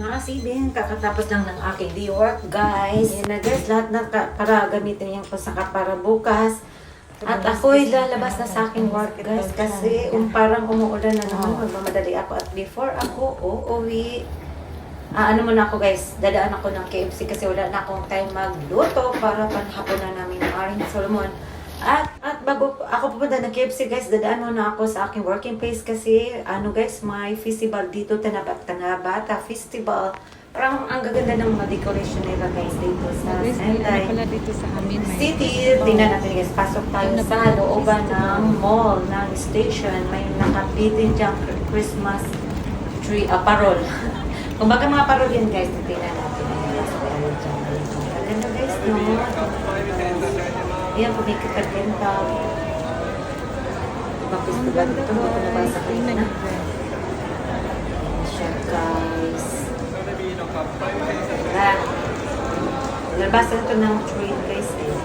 Ah, Sibin, kakatapos lang ng aking day work, guys. Yan na, guys, lahat na para gamitin yung pasaka para bukas. At ako'y lalabas na sa aking work, guys, kasi um, parang umuulan na naman. Magmamadali ako. At before ako uuwi, ah, ano muna ako, guys, dadaan ako ng KFC kasi wala na akong time magluto para panhapon na namin ng Aring Solomon. At bago ako pupunta ng KFC, guys, dadaan muna ako sa aking working place kasi, ano guys, may festival dito, Tanabata, Tanabata Festival. Parang ang gaganda ng mga decoration nila, guys, dito sa Guys, may ano pala dito sa amin. may City. festival. Tingnan natin, guys, pasok tayo Ano sa ba? looban Festival. ng mall, ng station. May nakabitin diyang Christmas tree, ah, parol. Kumbaga mga parol yan, guys, tingnan natin. Ang ganda, guys, no? Ayan, kumikita-benta. Mga Ang festival ganda ito, hindi ko nabasa guys. Tingnan kanina. niyo, guys. Guys. Tara. Nabasa ito ng trade place eh.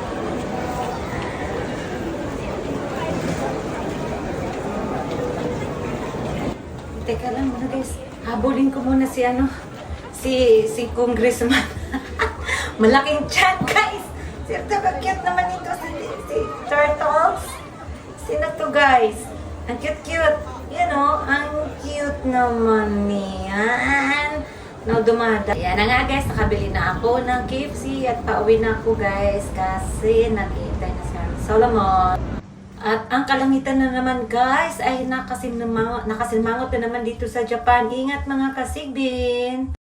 Teka lang muna guys. Habulin ko muna si ano, si si congressman. Malaking chat guys. Sir, cute naman ito si, si Turtles? Sino to guys? Ang cute-cute. Yan o, ang cute naman niyan. No, dumada. Yan na nga guys, nakabili na ako ng KFC at pauwi na ako guys kasi naghihintay na si Solomon. At ang kalangitan na naman guys ay nakasinmangot, nakasinmangot na naman dito sa Japan. Ingat mga kasigbin!